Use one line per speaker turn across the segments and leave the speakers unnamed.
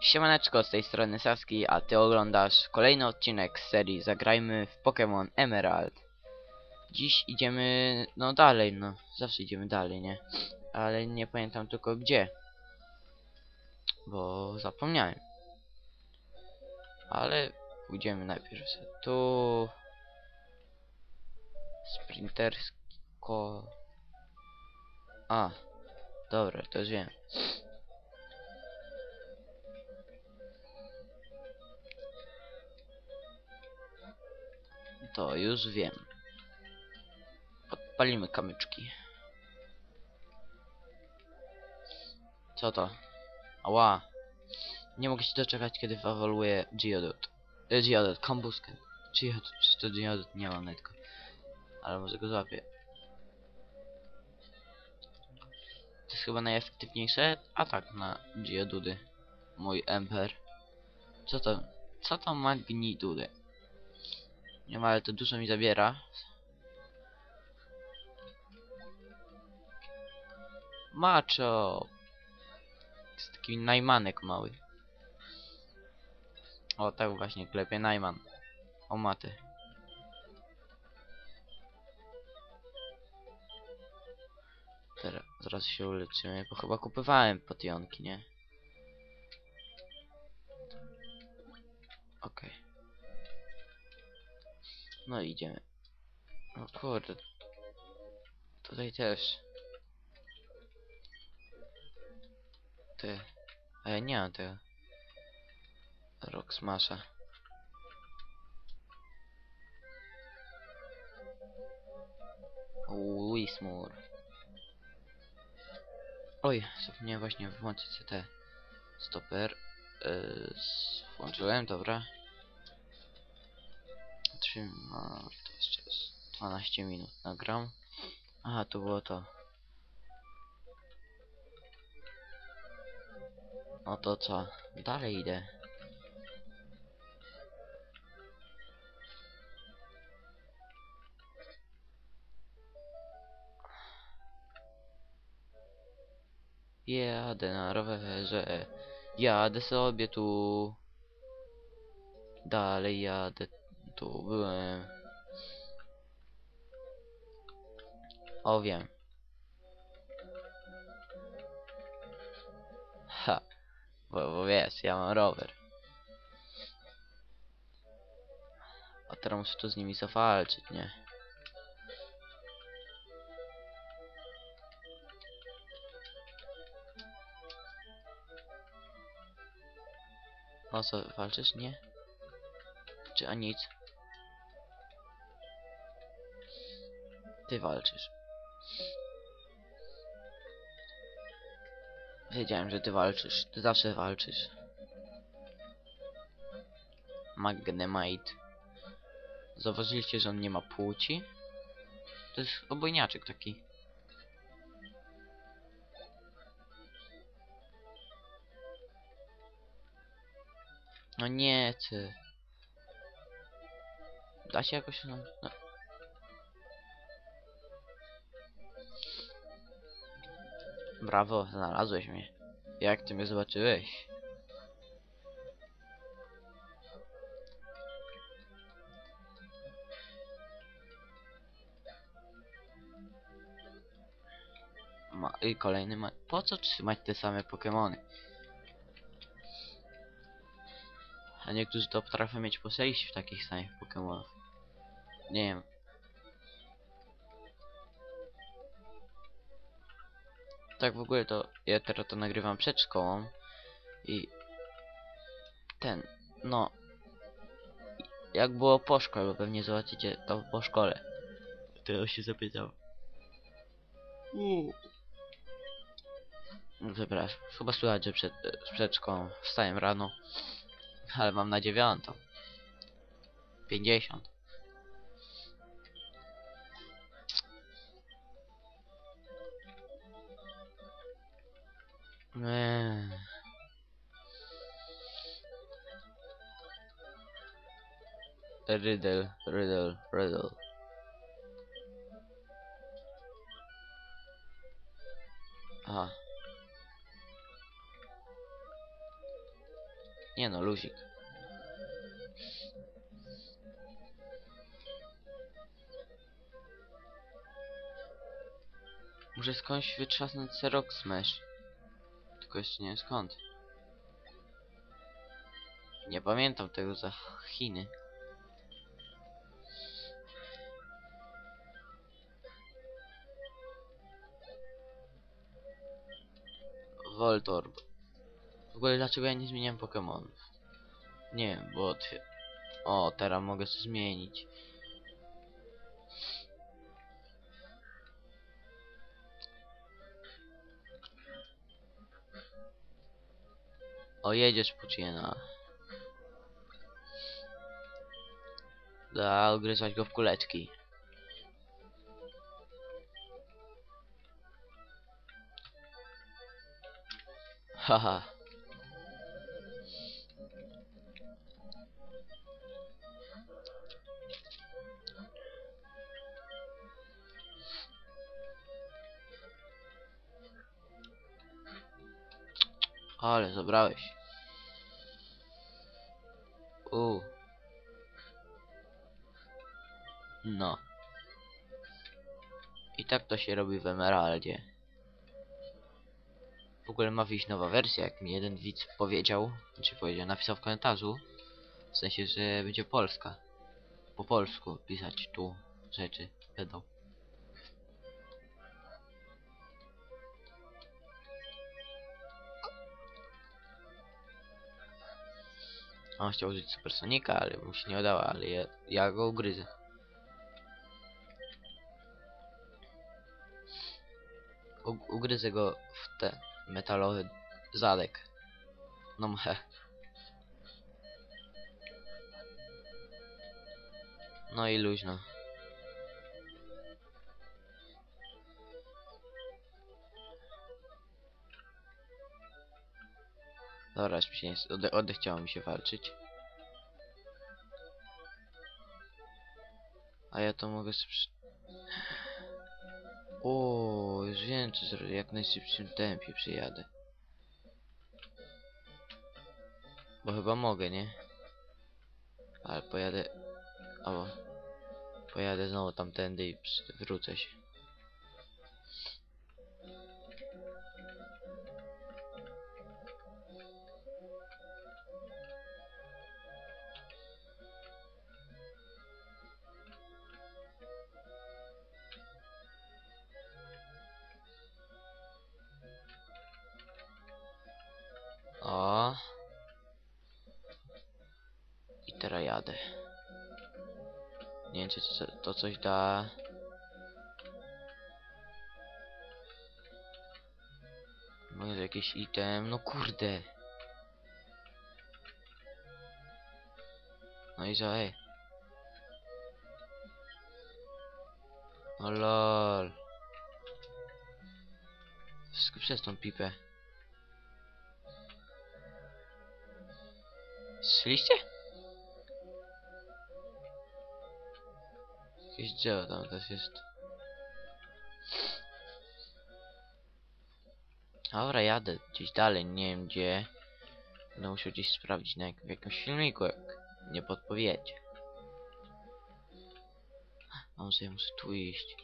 Siemaneczko, z tej strony Saski, a ty oglądasz kolejny odcinek z serii Zagrajmy w Pokémon Emerald. Dziś idziemy, no dalej, no, zawsze idziemy dalej, nie? Ale nie pamiętam tylko gdzie. Bo zapomniałem. Ale pójdziemy najpierw tu. Sprintersko. A, dobra, to już wiem. To już wiem. Odpalimy kamyczki. Co to? Ała. Nie mogę się doczekać, kiedy wyewoluuje Geodude. E, Geodude, Combusken. Geodude, czy to Geodude? Nie mam netko. Ale może go złapię. To jest chyba najefektywniejsze atak na Geodudy. Mój Emper. Co to? Co to Magnitudy? Nie ma, ale to dużo mi zabiera. Macho! Jest taki najmanek mały. O, tak właśnie klepie najman. O maty. Teraz, zaraz się uleczymy, bo chyba kupowałem potionki, nie? Okej. No idziemy. O kurde. Tutaj też. Ty. A ja nie mam tego. Rock Smasha. Wismur. Oj, zapomniałem właśnie włączyć te stoper. Yy, włączyłem, dobra. Trzyma, to jest 12 minut nagram. Aha, to było to. No to co? Dalej idę. Jadę na rowerze. Jadę sobie tu. Dalej jadę. Tu byłem. O wiem. Ha. Bo, bo wiesz, ja mam rower. A teraz muszę tu z nimi zawalczyć, nie? O co, walczysz? Nie? Czy a nic? Ty walczysz. Wiedziałem, że ty walczysz. Ty zawsze walczysz. Magnemite. Zauważyliście, że on nie ma płci? To jest obojniaczek taki. No nie, ty. Da się jakoś... No, no. Brawo, znalazłeś mnie. Jak ty mnie zobaczyłeś? Ma I kolejny ma... Po co trzymać te same Pokemony? A niektórzy to potrafią mieć po 6 w takich samych Pokemonów. Nie wiem. Tak w ogóle to ja teraz to nagrywam przed szkołą i ten, no jak było po szkole, bo pewnie zobaczycie to po szkole. Teraz się zapytał. No, Przepraszam, chyba słychać, że przed, przed szkołą wstałem rano, ale mam na dziewiątą. 50. Eee. Riddle, riddle, riddle. Aha. Nie no, luzik. Muszę skądś wytrzasnąć serok smash. Jeszcze nie wiem skąd. Nie pamiętam tego za Chiny. Voltorb. W ogóle dlaczego ja nie zmieniam Pokemonów? Nie wiem, bo... O, teraz mogę to zmienić. O, jedziesz Puciena. Da, ugryzać go w kuleczki. Haha. Ale zabrałeś. U. No. I tak to się robi w Emeraldzie. W ogóle ma wyjść nowa wersja, jak mi jeden widz powiedział, czy powiedział, napisał w komentarzu. W sensie, że będzie polska. Po polsku pisać tu rzeczy będą. On chciał użyć Supersonika, ale mu się nie udało, ale ja, ja go ugryzę. U- ugryzę go w ten metalowy zadek. No mhe. No i luźno. Dobra, mi się nie... Ode odechciało mi się walczyć. A ja to mogę O, już wiem co zrobię, jak najszybszym tempie przyjadę. Bo chyba mogę, nie? Ale pojadę... Albo... Pojadę znowu tamtędy i wrócę się. Nie wiem, czy to, coś da. Może jakiś item. No kurde. No i co, ej. O lol. Wszystko przez tą pipę. Słyszeliście? Jakieś dzieło tam też jest. Dobra, jadę gdzieś dalej, nie wiem gdzie. Będę musiał gdzieś sprawdzić na jak, w jakimś filmiku, jak nie podpowiedzie. A może ja muszę tu iść.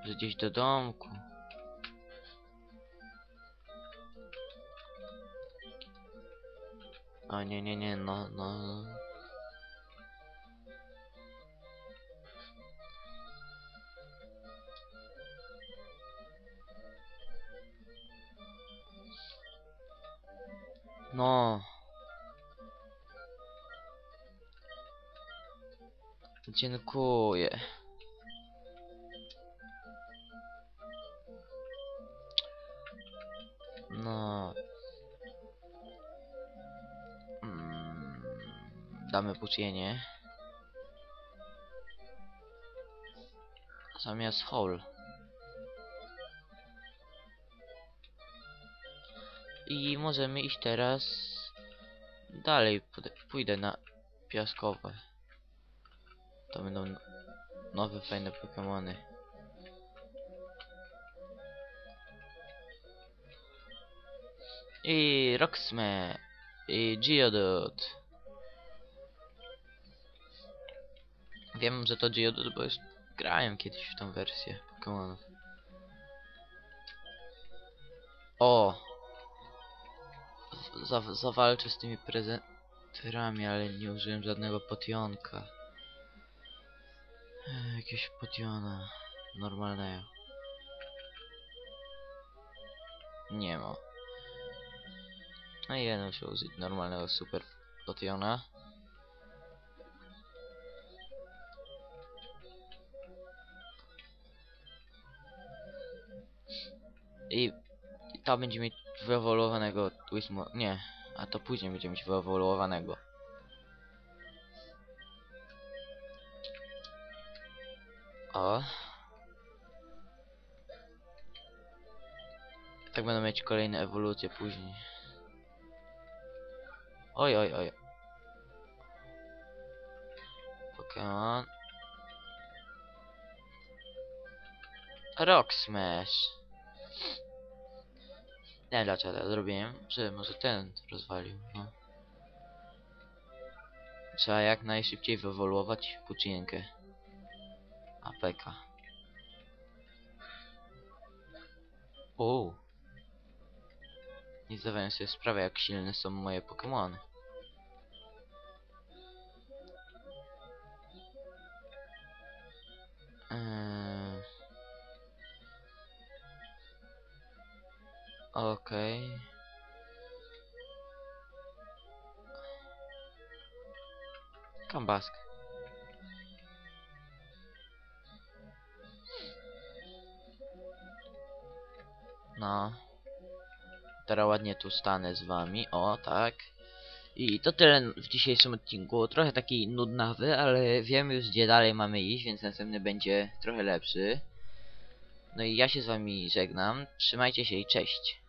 Może gdzieś do domku. O nie, nie, nie, no, no. No. Dziękuję. No. Damy pucienie. Zamiast hall. I możemy iść teraz dalej. Pójdę- na piaskowe. To będą nowe fajne Pokemony. I Roxme. I Geodude. Wiem, że to Geodude, bo już grałem kiedyś w tą wersję Pokémonów. O! Z- Za, zawalczę z tymi prezenterami, ale nie użyłem żadnego potionka. Ech, Jakieś potiona normalnego. Nie ma. No i jeden muszę użyć normalnego super potiona. I, I to będzie mieć wyewoluowanego Wismo... Nie, a to później będzie mieć wyewoluowanego. O. Tak będą mieć kolejne ewolucje później. Oj, oj, oj. Pokémon. Rock Smash. Nie wiem dlaczego zrobiłem, że może ten rozwalił, no. Trzeba jak najszybciej wyewoluować puczynienkę. APK. O. Nie zdawałem sobie sprawy jak silne są moje Pokémony. Eee... Okej. Kambask. No. Teraz ładnie tu stanę z wami. O, tak. I to tyle w dzisiejszym odcinku. Trochę taki nudnawy, ale wiem już gdzie dalej mamy iść, więc następny będzie trochę lepszy. No i ja się z wami żegnam. Trzymajcie się i cześć.